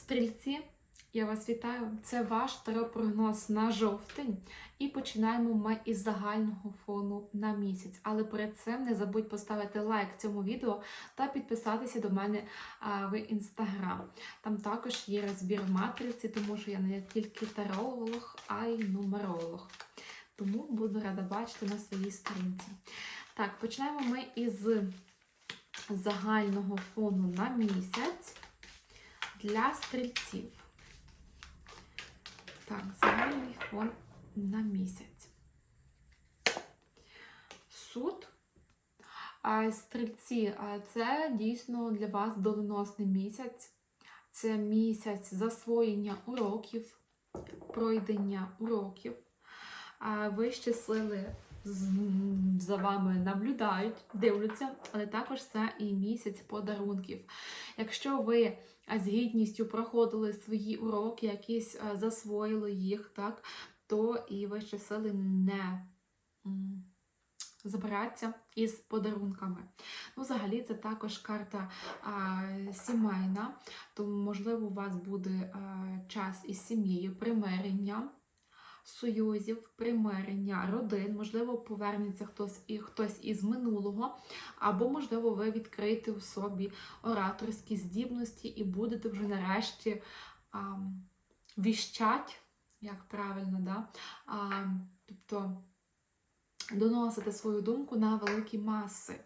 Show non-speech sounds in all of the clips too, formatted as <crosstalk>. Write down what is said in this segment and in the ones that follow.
Стрільці, я вас вітаю. Це ваш таропрогноз на жовтень. І починаємо ми із загального фону на місяць. Але перед цим не забудь поставити лайк цьому відео та підписатися до мене в інстаграм. Там також є розбір матриці, тому що я не тільки таролог, а й нумеролог. Тому буду рада бачити на своїй сторінці. Так, починаємо ми із загального фону на місяць для стрільців. Так, загальний фон на місяць. Суд. А, Стрільці, це дійсно для вас доленосний місяць. Це місяць засвоєння уроків, пройдення уроків. Сили з- за вами наблюдають, дивляться, але також це і місяць подарунків. Якщо ви з гідністю проходили свої уроки, якісь засвоїли їх, так, то і вищі сили не м, забираться із подарунками. Ну, взагалі, це також карта а, сімейна, тому, можливо, у вас буде а, час із сім'єю, примирення союзів, примирення родин, можливо, повернеться хтось і хтось із минулого, або, можливо, ви відкриєте у собі ораторські здібності і будете вже нарешті а, віщать, як правильно, да? а, тобто доносити свою думку на великі маси.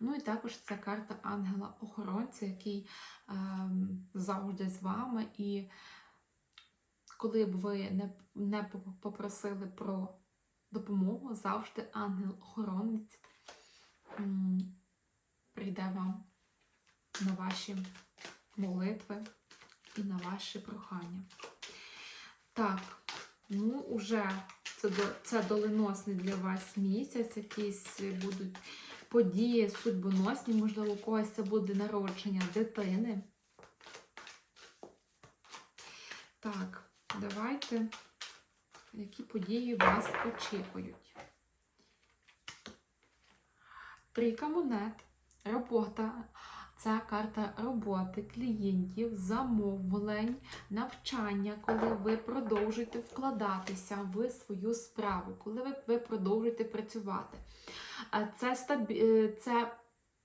Ну і також це карта ангела-охоронця, який а, завжди з вами. і коли б ви не, не попросили про допомогу, завжди ангел-охоронець прийде вам на ваші молитви і на ваші прохання. Так, ну уже це, це доленосний для вас місяць, якісь будуть події судьбоносні, можливо, у когось це буде народження дитини. Так, давайте, які події вас очікують. Трійка монет, робота. Це карта роботи, клієнтів, замовлень, навчання, коли ви продовжуєте вкладатися в свою справу, коли ви, продовжуєте працювати. Це, стабі... е, це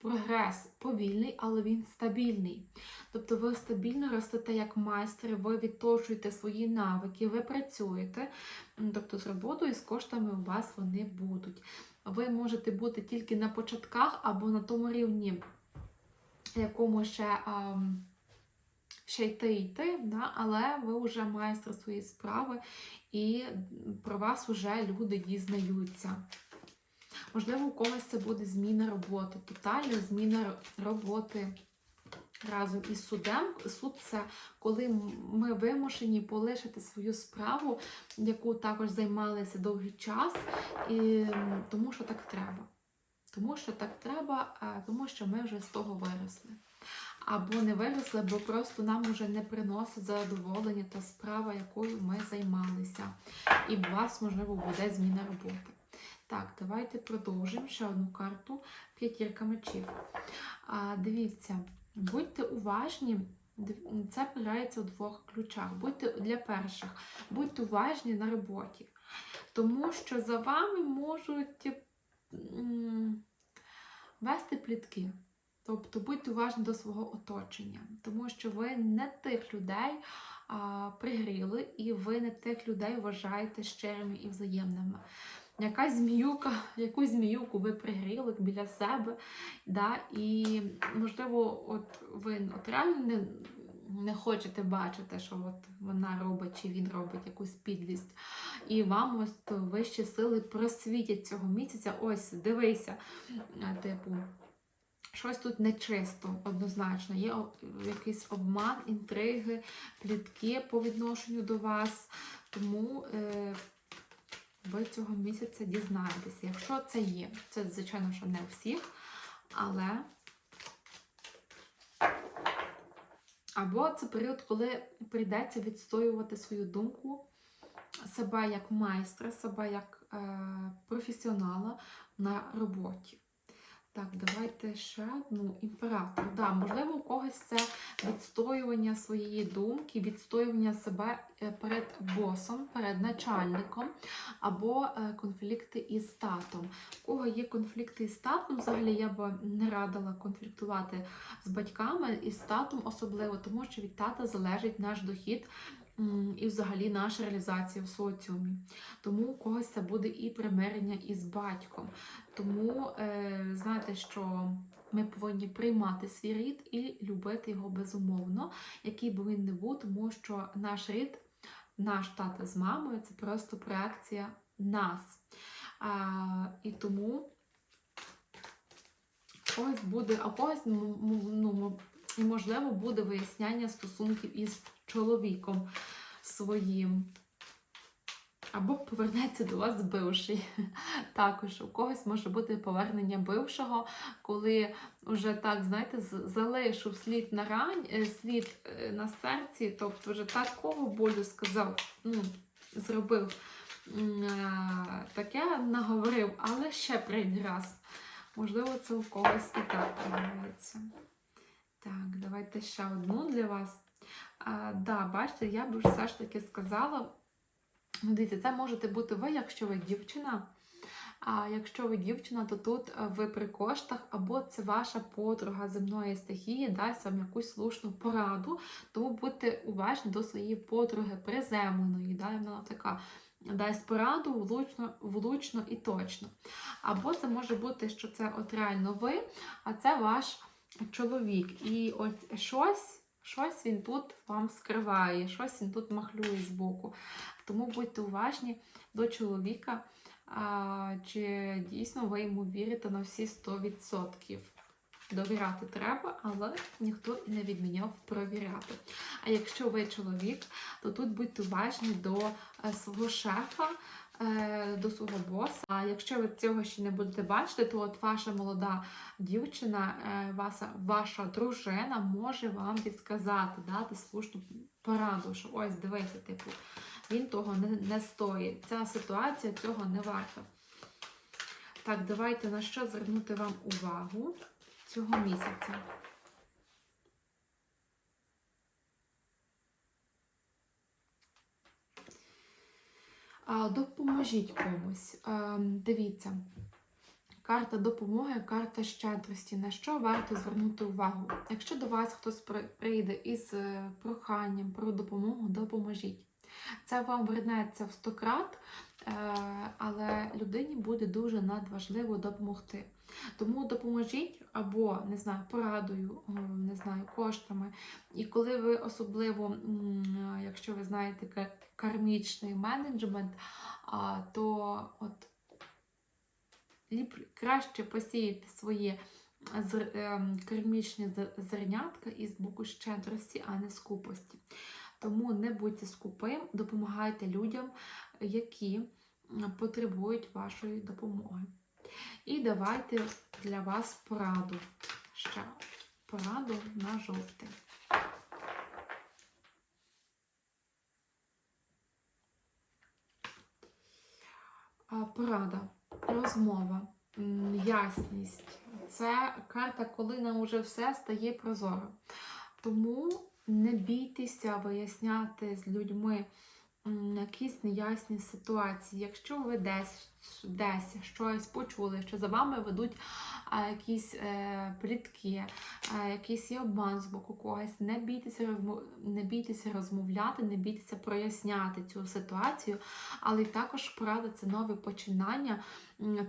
прогрес повільний, але він стабільний. Тобто ви стабільно ростете як майстер, ви відточуєте свої навики, ви працюєте. Тобто з роботою з коштами у вас вони будуть. Ви можете бути тільки на початках або на тому рівні, якому ще, ще йти йти, да? але ви вже майстер своєї справи, і про вас вже люди дізнаються. Можливо, у когось це буде зміна роботи, тотальна зміна роботи разом із судом. Суд це коли ми вимушені полишити свою справу, яку також займалися довгий час, і, тому що так треба. Тому що так треба, тому що ми вже з того виросли. Або не виросли, бо просто нам вже не приносить задоволення та справа, якою ми займалися. І у вас, можливо, буде зміна роботи. Так, давайте продовжимо ще одну карту п'ятірка мечів. А, дивіться, будьте уважні. Це грається у двох ключах. Будьте для перших, будьте уважні на роботі, тому що за вами можуть вести плітки. Тобто будьте уважні до свого оточення, тому що ви не тих людей а, пригріли, і ви не тих людей вважаєте щирими і взаємними. Якась зміюка, якусь зміюку ви пригріли біля себе, да, і можливо, от ви от реально не, не хочете бачити, що от вона робить чи він робить якусь підлість. І вам ось вищі сили просвітять цього місяця. Ось, дивися, типу. Щось тут нечисто, однозначно. Є якийсь обман, інтриги, плітки по відношенню до вас. Тому е, ви цього місяця дізнаєтеся. Якщо це є, це, звичайно, що не у всіх, але. Або це період, коли прийдеться відстоювати свою думку, себе як майстра, себе як е, професіонала на роботі. Так, давайте ще одну імператор. Да, можливо, у когось це відстоювання своєї думки, відстоювання себе е, перед босом, перед начальником, або е, конфлікти із татом. У кого є конфлікти із татом, взагалі я б не радила конфліктувати з батьками і з татом особливо, тому що від тата залежить наш дохід. І взагалі наша реалізація в соціумі. Тому у когось це буде і примирення із батьком. Тому е, знаєте, що ми повинні приймати свій рід і любити його безумовно, який би він не був, тому що наш рід, наш тата з мамою це просто проекція нас. А, і тому когось буде, а когось ну, ну, і, можливо буде виясняння стосунків із чоловіком своїм. Або повернеться до вас бивший. <laughs> Також у когось може бути повернення бившого, коли вже так, знаєте, залишив слід на рань, е, слід е, на серці, тобто вже такого болю сказав, ну, зробив е, таке, наговорив, але ще прийде раз. Можливо, це у когось і так відбувається. Так, давайте ще одну для вас. А, да, бачите, я б все ж таки сказала. Дивіться, це можете бути ви, якщо ви дівчина. А якщо ви дівчина, то тут е, ви при коштах, або це ваша подруга земної стихії дасть вам якусь слушну пораду. Тому будьте уважні до своєї подруги приземленої. Да? Вона така дасть пораду влучно, влучно і точно. Або це може бути, що це от реально ви, а це ваш чоловік. І от щось. Щось він тут вам скриває, щось він тут махлює збоку. Тому будьте уважні до чоловіка, а, чи дійсно ви йому вірите на всі 100%. Довіряти треба, але ніхто і не відміняв провіряти. А якщо ви чоловік, то тут будьте уважні до е, свого шефа, до свого боса. А якщо ви цього ще не будете бачити, то от ваша молода дівчина, е, ваша, ваша дружина може вам підсказати, дати слушну пораду, що ось дивися, типу, він того не, не стоїть. Ця ситуація цього не варта. Так, давайте на що звернути вам увагу цього місяця. Допоможіть комусь. Дивіться. Карта допомоги, карта щедрості. На що варто звернути увагу? Якщо до вас хтось при- прийде із е, проханням про допомогу, допоможіть. Це вам вернеться в 100 крат, е, але людині буде дуже надважливо допомогти. Тому допоможіть або не знаю, порадою, е, не знаю, коштами. І коли ви особливо, якщо ви знаєте кармічний менеджмент, то от краще посіяти свої ем, кармічні зернятка із боку щедрості, а не скупості. Тому не будьте скупим, допомагайте людям, які потребують вашої допомоги. І давайте для вас пораду. Ще пораду на жовтий. Порада, розмова, ясність. Це карта, коли нам уже все стає прозоро. Тому не бійтеся виясняти з людьми якісь неясні ситуації. Якщо ви десь, десь щось почули, що за вами ведуть якісь е, плітки, а, якийсь є обман з боку когось, не бійтеся, не бійтеся розмовляти, не бійтеся проясняти цю ситуацію, але також порада це нове починання,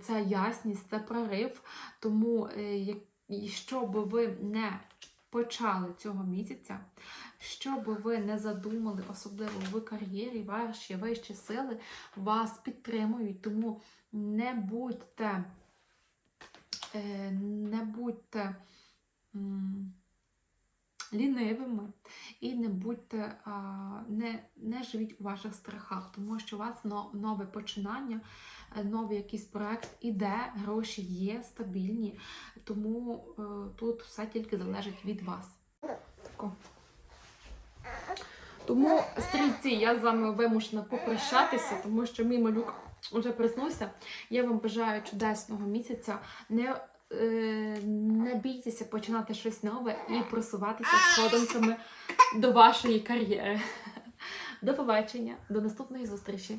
це ясність, це прорив. Тому, е, і що би ви не почали цього місяця, що би ви не задумали, особливо в кар'єрі, ваші вищі сили вас підтримують. Тому не будьте, е, не будьте лінивими і не будьте, не, не живіть у ваших страхах, тому що у вас нове починання, е, новий якийсь проект іде, гроші є стабільні, тому е, тут все тільки залежить від вас. Тому, стрільці, я з вами вимушена попрощатися, тому що мій малюк вже проснувся. Я вам бажаю чудесного місяця. Не не бійтеся починати щось нове і просуватися сходинками до вашої кар'єри. До побачення, до наступної зустрічі!